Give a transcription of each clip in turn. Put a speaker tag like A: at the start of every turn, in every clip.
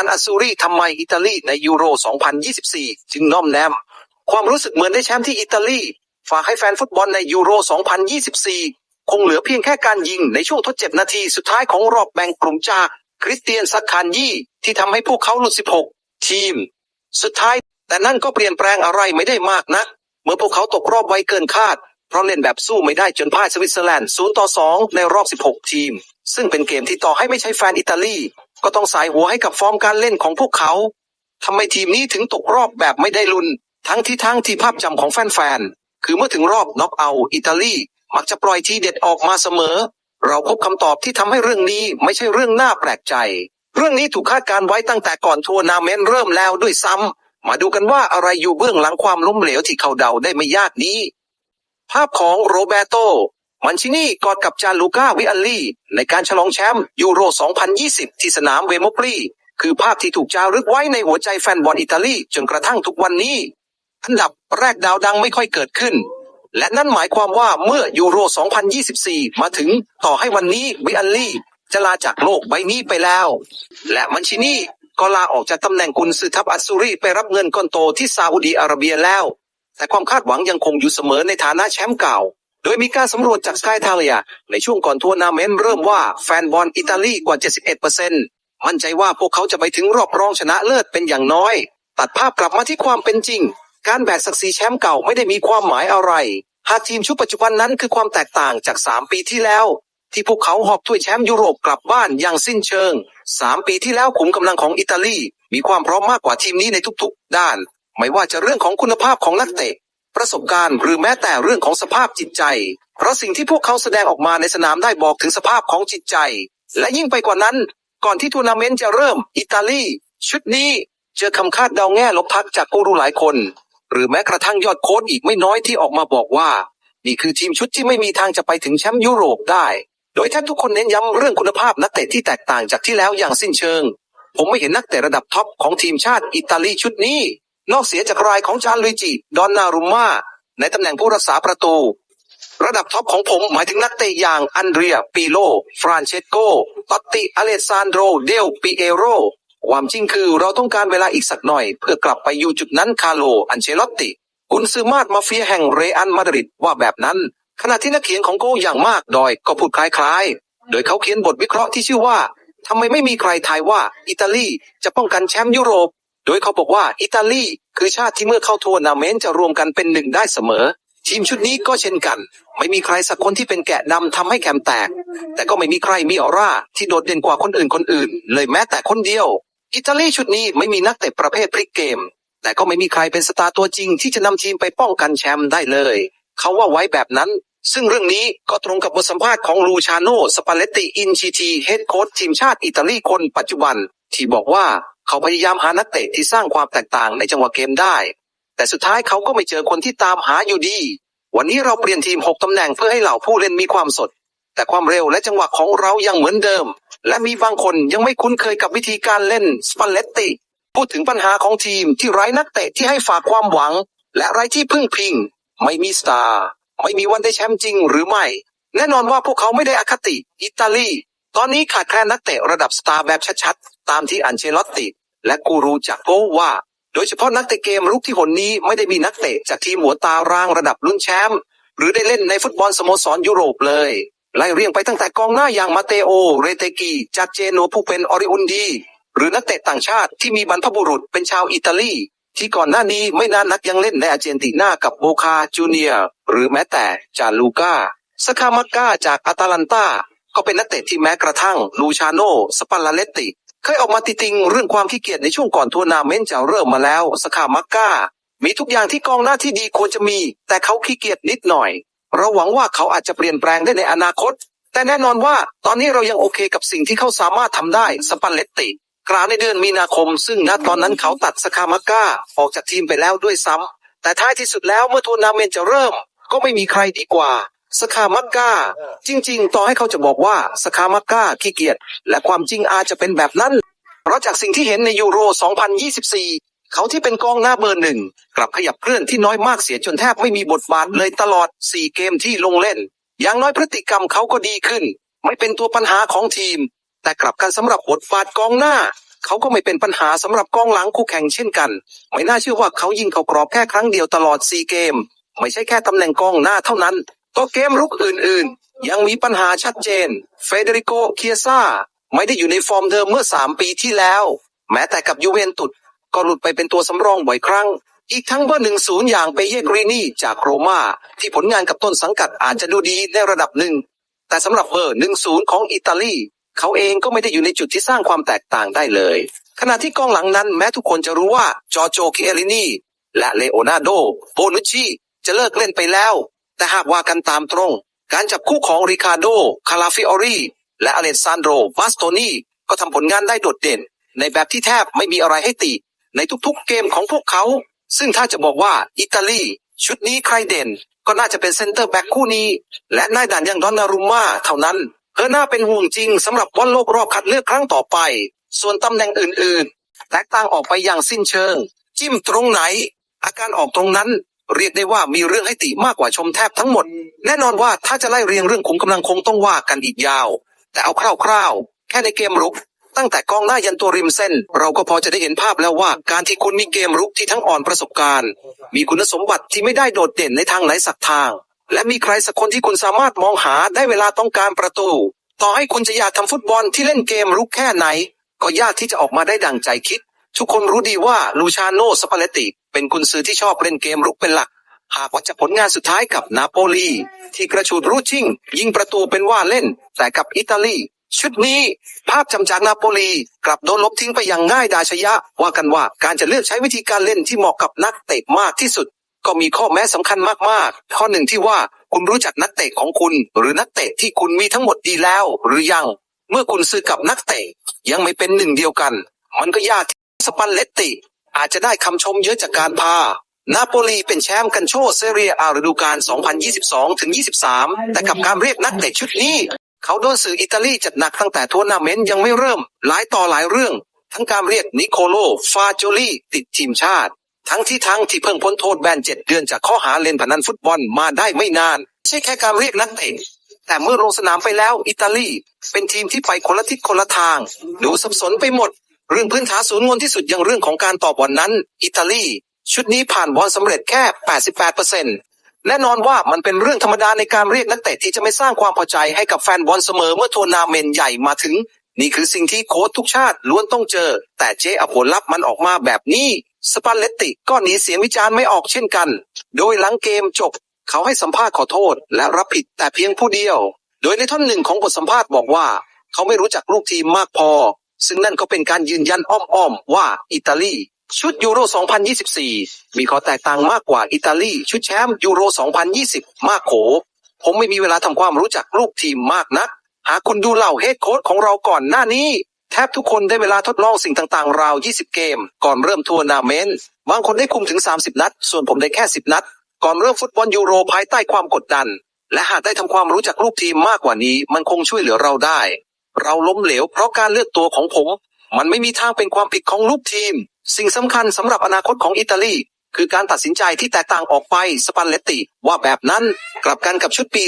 A: อันอาซูรีทำไมอิตาลีในยูโร 2024 จึงน้อมแนม ความรู้สึกเหมือนได้แชมป์ที่อิตาลี ฝากให้แฟนฟุตบอลในยูโร 2024 คงเหลือเพียงแค่การยิงในช่วงทดเจ็บนาทีสุดท้ายของรอบแบ่งกลุ่มจากคริสเตียนซักคานยี่ที่ทำให้พวกเขาหลุด 16 ทีม สุดท้าย แต่นั่นก็เปลี่ยนแปลงอะไรไม่ได้มากนะัก เมื่อพวกเขาตกรอบไวเกินคาด เพราะเล่นแบบสู้ไม่ได้จนพ่ายสวิตเซอร์แลนด์ 0 ต่อ 2 ในรอบ 16 ทีม ซึ่งเป็นเกมที่ต่อให้ไม่ใช่แฟนอิตาลี ก็ต้องสายหัวให้กับฟอร์มการเล่นของพวกเขาทำไมทีมนี้ถึงตกรอบแบบไม่ได้ลุน ทั้งที่ทั้งที่ภาพจำของแฟนๆ คือเมื่อถึงรอบน็อกเอาท์อิตาลีมักจะปล่อยทีเด็ดออกมาเสมอ เราพบคำตอบที่ทำให้เรื่องนี้ไม่ใช่เรื่องน่าแปลกใจ เรื่องนี้ถูกคาดการไว้ตั้งแต่ก่อนทัวร์นาเมนต์เริ่มแล้วด้วยซ้ำมาดูกันว่าอะไรอยู่เบื้องหลังความล้มเหลวที่เขาเดาได้ไม่ยากนี้ ภาพของโรเบโต มันชินี่กอดกับจานลูก้าวิอัลลี่ในการฉลองแชมป์ยูโร 2020 ที่สนามเวโมปลีคือภาพที่ถูกจารึกไว้ในหัวใจแฟนบอลอิตาลีจนกระทั่งทุกวันนี้ อันดับแรกดาวดังไม่ค่อยเกิดขึ้น และนั่นหมายความว่าเมื่อยูโร 2024 มาถึงต่อให้วันนี้วิอัลลี่จะลาจากโลกใบนี้ไปแล้ว และมันชินี่ก็ลาออกจากตำแหน่งกุนซือทัพอัสซูรีไปรับเงินก้อนโตที่ซาอุดีอาระเบียแล้ว แต่ความคาดหวังยังคงอยู่เสมอในฐานะแชมป์เก่า โดยมีการสำรวจจากสกายทาเลียในช่วงก่อนทัวร์นาเมนต์เริ่มว่าแฟนบอลอิตาลีกว่า 71%มั่นใจว่าพวกเขาจะไปถึงรอบรองชนะเลิศเป็นอย่างน้อย ตัดภาพกลับมาที่ความเป็นจริง การแบกศักดิ์ศรีแชมป์เก่าไม่ได้มีความหมายอะไร หากทีมชุดปัจจุบันนั้นคือความแตกต่างจาก 3 ปีที่แล้ว ที่พวกเขาหอบถ้วยแชมป์ยุโรปกลับบ้านอย่างสิ้นเชิง 3 ปีที่แล้วขุมกำลังของอิตาลีมีความพร้อมมากกว่าทีมนี้ในทุกๆ ด้าน ไม่ว่าจะเรื่องของคุณภาพของนักเตะ ประสบการณ์ หรือแม้แต่เรื่องของสภาพจิตใจ เพราะสิ่งที่พวกเขาแสดงออกมาในสนามได้บอกถึงสภาพของจิตใจ และยิ่งไปกว่านั้น ก่อนที่ทัวร์นาเมนต์จะเริ่ม อิตาลี ชุดนี้เจอคำคาดเดาแง่ลบทักจากกูรูหลายคน หรือแม้กระทั่งยอดโค้ชอีกไม่น้อยที่ออกมาบอกว่า นี่คือทีมชุดที่ไม่มีทางจะไปถึงแชมป์ยุโรปได้ โดยแทบทุกคนเน้นย้ำเรื่องคุณภาพนักเตะที่แตกต่างจากที่แล้วอย่างสิ้นเชิง ผมไม่เห็นนักเตะระดับท็อปของทีมชาติอิตาลีชุดนี้ นอกเสียจากรายของจานลุยจิ ดอนนารุมมาในตำแหน่งผู้รักษาประตู ระดับท็อปของผมหมายถึงนักเตะอย่างอันเดรียปิโล ฟรานเชสโกตอตติอเลซานโดรเดลปิเอโรความจริงคือเราต้องการเวลาอีกสักหน่อย เพื่อกลับไปอยู่จุดนั้นคาโล อันเชลอตติกุนซือมาดมาเฟียแห่งเรอัลมาดริดว่าแบบนั้น ขณะที่นักเขียนของโกอย่างมากดอยก็พูดคล้ายๆ โดยเขาเขียนบทวิเคราะห์ที่ชื่อว่าทำไมไม่มีใครทายว่าอิตาลีจะป้องกันแชมป์ยุโรป โดยเขาบอกว่าอิตาลีคือชาติที่เมื่อเข้าทัวร์นาเมนต์จะรวมกันเป็นหนึ่งได้เสมอ ทีมชุดนี้ก็เช่นกัน ไม่มีใครสักคนที่เป็นแกะดำทำให้แคมแตก แต่ก็ไม่มีใครมีออร่าที่โดดเด่นกว่าคนอื่นคนอื่น เลยแม้แต่คนเดียว อิตาลีชุดนี้ไม่มีนักเตะประเภทพลิกเกม แต่ก็ไม่มีใครเป็นสตาร์ตัวจริง ที่จะนำทีมไปป้องกันแชมป์ได้เลย เขาว่าไว้แบบนั้นซึ่งเรื่องนี้ก็ตรงกับบทสัมภาษณ์ของลูชาโนสปาเลตติอินชิทีเฮดโค้ชทีมชาติอิตาลีคนปัจจุบัน ที่บอกว่า เขาพยายามหานักเตะที่สร้างความแตกต่างในจังหวะเกมได้ แต่สุดท้ายเขาก็ไม่เจอคนที่ตามหาอยู่ดี วันนี้เราเปลี่ยนทีม 6 ตำแหน่งเพื่อให้เหล่าผู้เล่นมีความสด แต่ความเร็วและจังหวะของเรายังเหมือนเดิม และมีบางคนยังไม่คุ้นเคยกับวิธีการเล่นสปาเลตติพูดถึงปัญหาของทีมที่ไร้นักเตะที่ให้ฝากความหวัง และไร้ที่พึ่งพิง ไม่มีสตาร์ไม่มีวันได้แชมป์จริงหรือไม่ แน่นอนว่าพวกเขาไม่ได้อคติ อิตาลี ตอนนี้ขาดแคลนนักเตะระดับสตาร์แบบชัดๆ ตามที่อันเชลอตติ และกูรูจากโกว่า โดยเฉพาะนักเตะเกมรุกที่หนนี้ไม่ได้มีนักเตะจากทีมหัวตารางระดับลุ้นแชมป์หรือได้เล่นในฟุตบอลสโมสรยุโรปเลยไล่เรียงไปตั้งแต่กองหน้าอย่างมาเตโอ เรเตกีจากเจโนผู้เป็นออริอุนดี หรือนักเตะต่างชาติที่มีบรรพบุรุษเป็นชาวอิตาลี ที่ก่อนหน้านี้ไม่นานนักยังเล่นในอาร์เจนตินากับโบคาจูเนียร์หรือแม้แต่จาลูกาสคามักกาจากอาตาลันตาก็เป็นนักเตะที่แม้กระทั่ง ลูชาโน สปาลาเลตติ เคยออกมาติติงเรื่องความขี้เกียจในช่วงก่อนทัวร์นาเมนต์จะเริ่มมาแล้วสคามักกามีทุกอย่างที่กองหน้าที่ดีควรจะมี แต่เขาขี้เกียจนิดหน่อย เราหวังว่าเขาอาจจะเปลี่ยนแปลงได้ในอนาคต แต่แน่นอนว่าตอนนี้เรายังโอเคกับสิ่งที่เขาสามารถทำได้สปาเลตติกล่าวในเดือนมีนาคม ซึ่งณตอนนั้นเขาตัดสคามาก้าออกจากทีมไปแล้วด้วยซ้ำแต่ท้ายที่สุดแล้วเมื่อทัวร์นาเมนต์จะเริ่ม ก็ไม่มีใครดีกว่า สคามักก้าจริง ๆ ต่อให้เขาจะบอกว่าสคามักก้าขี้เกียจและความจริงอาจจะเป็นแบบนั้น เพราะจากสิ่งที่เห็นในยูโร 2024 เขาที่เป็นกองหน้าเบอร์หนึ่งกลับขยับเคลื่อนที่น้อยมากเสียจนแทบไม่มีบทบาทเลยตลอด 4 เกมที่ลงเล่น อย่างน้อยพฤติกรรมเขาก็ดีขึ้น ไม่เป็นตัวปัญหาของทีม แต่กลับกันสำหรับบทบาทกองหน้าเขาก็ไม่เป็นปัญหาสำหรับกองหลังคู่แข่งเช่นกัน ไม่น่าเชื่อว่าเขายิงเข้ากรอบแค่ครั้งเดียวตลอดซีเกม ไม่ใช่แค่ตำแหน่งกองหน้าเท่านั้น ก็เกมรุกอื่นๆ ยังมีปัญหาชัดเจน เฟเดริโก เคียซ่า ไม่ได้อยู่ในฟอร์มเดิมเมื่อ 3 ปีที่แล้ว แม้แต่กับยูเวนตุสก็หลุดไปเป็นตัวสำรองบ่อยครั้ง อีกทั้งเบอร์หนึ่งศูนย์อย่างเปเยกรีนี่จากโรม่าที่ผลงานกับต้นสังกัดอาจจะดูดีในระดับหนึ่ง แต่สำหรับเบอร์หนึ่งศูนย์ของอิตาลีเขาเองก็ไม่ได้อยู่ในจุดที่สร้างความแตกต่างได้เลย ขณะที่กองหลังนั้นแม้ทุกคนจะรู้ว่าจอโจเคียรินีและเลโอนาร์โดโบนุชชีจะเลิกเล่นไปแล้ว แต่หากว่ากันตามตรง การจับคู่ของริคาร์โด คาลาฟิออรี และอเลซานโดบาสโตนีก็ทำผลงานได้โดดเด่น ในแบบที่แทบไม่มีอะไรให้ติ ในทุกๆเกมของพวกเขา ซึ่งถ้าจะบอกว่าอิตาลี ชุดนี้ใครเด่น ก็น่าจะเป็นเซนเตอร์แบ็กคู่นี้ และนายด่านอย่างดอนนารุมมาเท่านั้นเออน่าเป็นห่วงจริงสำหรับบอลโลกรอบคัดเลือกครั้งต่อไป ส่วนตำแหน่งอื่นๆ แตกต่างออกไปอย่างสิ้นเชิง จิ้มตรงไหน อาการออกตรงนั้น เรียกได้ว่ามีเรื่องให้ติมากกว่าชมแทบทั้งหมด แน่นอนว่าถ้าจะไล่เรียงเรื่องขุมกำลังคงต้องว่ากันอีกยาว แต่เอาคร่าวๆ แค่ในเกมรุก ตั้งแต่กองหน้ายันตัวริมเส้น เราก็พอจะได้เห็นภาพแล้วว่าการที่คุณมีเกมรุกที่ทั้งอ่อนประสบการณ์ มีคุณสมบัติที่ไม่ได้โดดเด่นในทางไหนสักทาง และมีใครสักคนที่คุณสามารถมองหาได้เวลาต้องการประตู ต่อให้คุณจะอยากทำฟุตบอลที่เล่นเกมรุกแค่ไหน ก็ยากที่จะออกมาได้ดังใจคิด ทุกคนรู้ดีว่าลูชาโนสปาเลตติ เป็นกุนซือที่ชอบเล่นเกมรุกเป็นหลัก หากว่าจะผลงานสุดท้ายกับนาโปลี ที่กระชูดรูดชิ่ง ยิงประตูเป็นว่าเล่น แต่กับอิตาลี ชุดนี้ภาพจำจากนาโปลี กลับโดนลบทิ้งไปอย่างง่ายดายชะยะ ว่ากันว่าการจะเลือกใช้วิธีการเล่นที่เหมาะกับนักเตะมากที่สุด ก็มีข้อแม้สำคัญมากๆ ข้อหนึ่งที่ว่าคุณรู้จักนักเตะของคุณ หรือนักเตะที่คุณมีทั้งหมดดีแล้ว หรือยัง เมื่อคุณซื้อกับนักเตะยังไม่เป็นหนึ่งเดียวกัน มันก็ยาก สปันเลตติ อาจจะได้คำชมเยอะจากการพา นาโปลีเป็นแชมป์กันโชเซเรียอาฤดูกาล 2022ถึง23 แต่กับการเรียกนักเตะชุดนี้ เขาโดนสื่ออิตาลีจัดหนักตั้งแต่ทัวร์นาเมนต์ยังไม่เริ่ม หลายต่อหลายเรื่อง ทั้งการเรียกนิโคโล ฟาโจลีติดทีมชาติ ทั้งที่ทั้งที่เพิ่งพ้นโทษแบนเจ็ดเดือนจากข้อหาเล่นพนันฟุตบอลมาได้ไม่นาน ใช่แค่การเรียกนักเตะแต่เมื่อลงสนามไปแล้วอิตาลี เป็นทีมที่ไปคนละทิศคนละทาง ดูสับสนไปหมด เรื่องพื้นฐานศูนย์งนที่สุดอย่างเรื่องของการตอบบอลนั้น อิตาลี ชุดนี้ผ่านบอลสำเร็จแค่ 88%แน่นอนว่ามันเป็นเรื่องธรรมดาในการเรียกนักเตะที่จะไม่สร้างความพอใจให้กับแฟนบอลเสมอเมื่อทัวร์นาเมนต์ใหญ่มาถึง นี่คือสิ่งที่โค้ชทุกชาติล้วนต้องเจอ แต่เจ๊อผลลัพธ์มันออกมาแบบนี้สปันเลตติก็หนีเสียงวิจารณ์ไม่ออกเช่นกัน โดยหลังเกมจบ เขาให้สัมภาษณ์ขอโทษ และรับผิดแต่เพียงผู้เดียว โดยในท่อนหนึ่งของบทสัมภาษณ์บอกว่า เขาไม่รู้จักลูกทีมมากพอ ซึ่งนั่นก็เป็นการยืนยันอ้อมๆว่าอิตาลีชุดยูโร 2024 มีข้อแตกต่างมากกว่าอิตาลีชุดแชมป์ยูโร 2020 มากโข ผมไม่มีเวลาทำความรู้จักลูกทีมมากนัก หากคุณดูเหล่าเฮดโค้ชของเราก่อนหน้านี้ แทบทุกคนได้เวลาทดลองสิ่งต่างๆ ราว 20 เกม ก่อนเริ่มทัวร์นาเมนต์ บางคนได้คุมถึง 30 นัด ส่วนผมได้แค่ 10 นัด ก่อนเริ่มฟุตบอลยูโรภายใต้ความกดดัน และหากได้ทำความรู้จักลูกทีมมากกว่านี้ มันคงช่วยเหลือเราได้ เราล้มเหลวเพราะการเลือกตัวของผม มันไม่มีทางเป็นความผิดของลูกทีม สิ่งสำคัญสำหรับอนาคตของอิตาลี คือการตัดสินใจที่แตกต่างออกไปสปันเลตติ ว่าแบบนั้นกลับกันกับชุดปี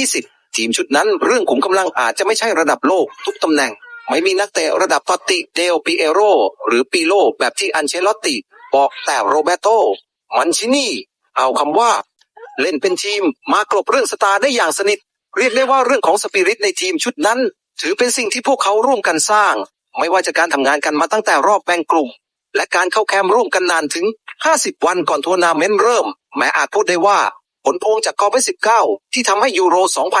A: 2020 ทีมชุดนั้นเรื่องขุมกำลังอาจจะไม่ใช่ระดับโลกทุกตำแหน่ง ไม่มีนักเตะระดับตอตติเดลปิเอโรหรือปีโลแบบที่อันเชลอตติ บอกแต่โรเบโตมันชินี่ เอาคำว่า เล่นเป็นทีมมากลบเรื่องสตาร์ได้อย่างสนิท เรียกได้ว่าเรื่องของสปิริตในทีมชุดนั้น ถือเป็นสิ่งที่พวกเขาร่วมกันสร้าง ไม่ว่าจะการทำงานกันมาตั้งแต่รอบแบ่งกลุ่ม และการเข้าแคมป์ร่วมกันนานถึง 50 วันก่อนทัวร์นาเมนต์เริ่ม แม้อาจพูดได้ว่า ผลโพงจากกอเิ19 ที่ทำให้ยูโร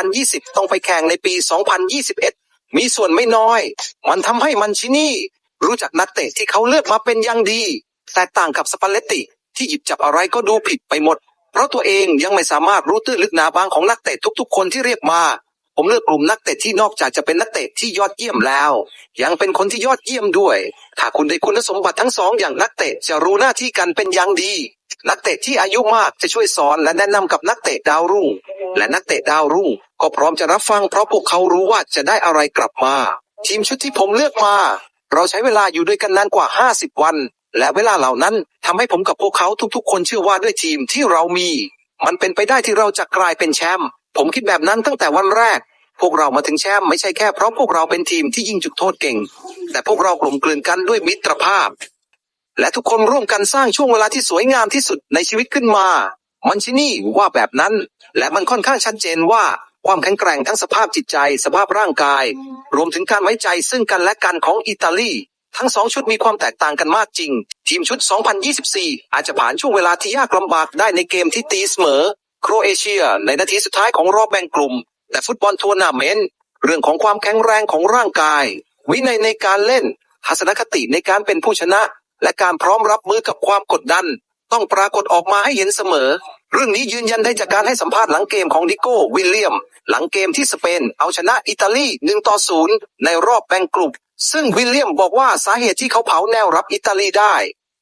A: 2020 ต้องไปแข่งในปี 2021 มีส่วนไม่น้อย มันทำให้มันชินี่ รู้จักนักเตะที่เขาเลือกมาเป็นอย่างดี แตกต่างกับสปาเลตติ ที่หยิบจับอะไรก็ดูผิดไปหมด เพราะตัวเองยังไม่สามารถรู้ตื้นลึกหนาบางของนักเตะทุกๆ คนที่เรียกมา ผมเลือกกลุ่มนักเตะที่นอกจากจะเป็นนักเตะที่ยอดเยี่ยมแล้ว ยังเป็นคนที่ยอดเยี่ยมด้วย ถ้าคุณได้คุณสมบัติทั้งสองอย่างนักเตะจะรู้หน้าที่กันเป็นอย่างดี นักเตะที่อายุมากจะช่วยสอนและแนะนำกับนักเตะดาวรุ่ง และนักเตะดาวรุ่ง ก็พร้อมจะรับฟังเพราะพวกเขารู้ว่าจะได้อะไรกลับมา ทีมชุดที่ผมเลือกมา เราใช้เวลาอยู่ด้วยกันนานกว่า 50 วัน และเวลาเหล่านั้นทำให้ผมกับพวกเขาทุกๆ คนเชื่อว่าด้วยทีมที่เรามี มันเป็นไปได้ที่เราจะกลายเป็นแชมป์ ผมคิดแบบนั้นตั้งแต่วันแรก พวกเรามาถึงแชมป์ไม่ใช่แค่เพราะพวกเราเป็นทีมที่ยิงจุดโทษเก่ง แต่พวกเรากลมกลืนกันด้วยมิตรภาพ และทุกคนร่วมกันสร้างช่วงเวลาที่สวยงามที่สุดในชีวิตขึ้นมา มันชินี่ว่าแบบนั้น และมันค่อนข้างชัดเจนว่าความแข็งแกร่งทั้งสภาพจิตใจ สภาพร่างกาย รวมถึงการไว้ใจซึ่งกันและกันของอิตาลีทั้งสองชุดมีความแตกต่างกันมากจริง ทีมชุด 2024 อาจจะผ่านช่วงเวลาที่ยากลำบากได้ในเกมที่ตีเสมอ โครเอเชียในนาทีสุดท้ายของรอบแบ่งกลุ่ม แต่ฟุตบอลทัวร์นาเมนต์เรื่องของความแข็งแรงของร่างกาย วินัยในการเล่นทัศนคติในการเป็นผู้ชนะ และการพร้อมรับมือกับความกดดัน ต้องปรากฏออกมาให้เห็นเสมอ เรื่องนี้ยืนยันได้จากการให้สัมภาษณ์หลังเกมของดิโก้วิลเลียม หลังเกมที่สเปนเอาชนะอิตาลี1ต่อ0ในรอบแบ่งกลุ่มซึ่งวิลเลียมบอกว่าสาเหตุที่เขาเผาแนวรับอิตาลีได้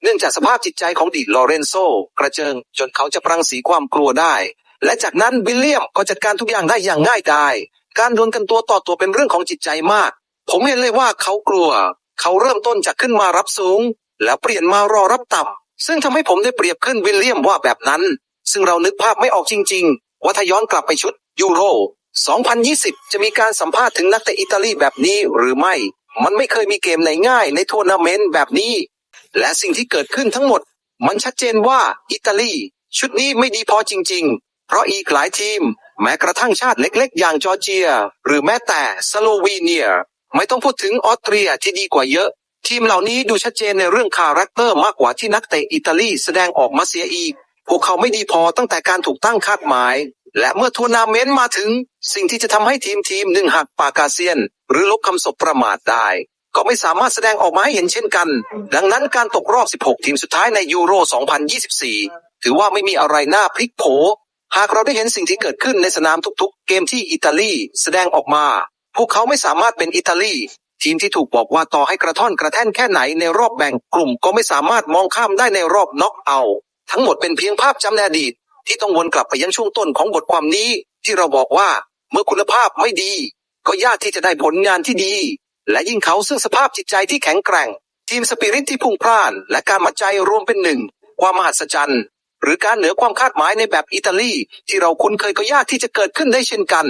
A: เนื่องจากสภาพจิตใจของดิลอเรนโซกระเจิงจนเขาจะปรังสีความกลัวได้ และจากนั้นวิลเลียมก็จัดการทุกอย่างได้อย่างง่ายดายการดวลกันตัวต่อตัวเป็นเรื่องของจิตใจมาก ผมเห็นเลยว่าเขากลัว เขาเริ่มต้นจากขึ้นมารับสูง แล้วเปลี่ยนมารอรับต่ำซึ่งทำให้ผมได้เปรียบขึ้นวิลเลียมว่าแบบนั้น ซึ่งเรานึกภาพไม่ออกจริง ๆ ว่าถ้าย้อนกลับไปชุดยูโร 2020 จะมีการสัมภาษณ์ถึงนักเตะอิตาลีแบบนี้หรือไม่ มันไม่เคยมีเกมไหนง่ายในทัวร์นาเมนต์แบบนี้ และสิ่งที่เกิดขึ้นทั้งหมด มันชัดเจนว่าอิตาลี ชุดนี้ไม่ดีพอจริง ๆ เพราะอีกหลายทีม แม้กระทั่งชาติเล็ก ๆ อย่างจอร์เจีย หรือแม้แต่สโลวีเนีย ไม่ต้องพูดถึงออสเตรียที่ดีกว่าเยอะ ทีมเหล่านี้ดูชัดเจนในเรื่องคาแรคเตอร์มากกว่าที่นักเตะอิตาลีแสดงออกมาเสียอีก พวกเขาไม่ดีพอตั้งแต่การถูกตั้งคาดหมาย และเมื่อทัวร์นาเมนต์มาถึง สิ่งที่จะทำให้ทีมทีมหนึ่งหักปากาเซียน หรือลบคำสบประมาทได้ ก็ไม่สามารถแสดงออกมาให้เห็นเช่นกัน ดังนั้นการตกรอบ 16 ทีมสุดท้ายในยูโร 2024 ถือว่าไม่มีอะไรน่าพลิกโผ หากเราได้เห็นสิ่งที่เกิดขึ้นในสนามทุกๆ เกมที่อิตาลีแสดงออกมา พวกเขาไม่สามารถเป็นอิตาลีทีมที่ถูกบอกว่าต่อให้กระท่อนกระแท่นแค่ไหนในรอบแบ่งกลุ่มก็ไม่สามารถมองข้ามได้ในรอบน็อกเอาท์ทั้งหมดเป็นเพียงภาพจำในอดีต ที่ต้องวนกลับไปยังช่วงต้นของบทความนี้ ที่เราบอกว่าเมื่อคุณภาพไม่ดี ก็ยากที่จะได้ผลงานที่ดี และยิ่งเขาซึ่งสภาพจิตใจที่แข็งแกร่ง ทีมสปิริตที่พุ่งพล่าน และการมัดใจรวมเป็นหนึ่ง ความมหัศจรรย์หรือการเหนือความคาดหมายในแบบอิตาลี ที่เราคุ้นเคยก็ยากที่จะเกิดขึ้นได้เช่นกัน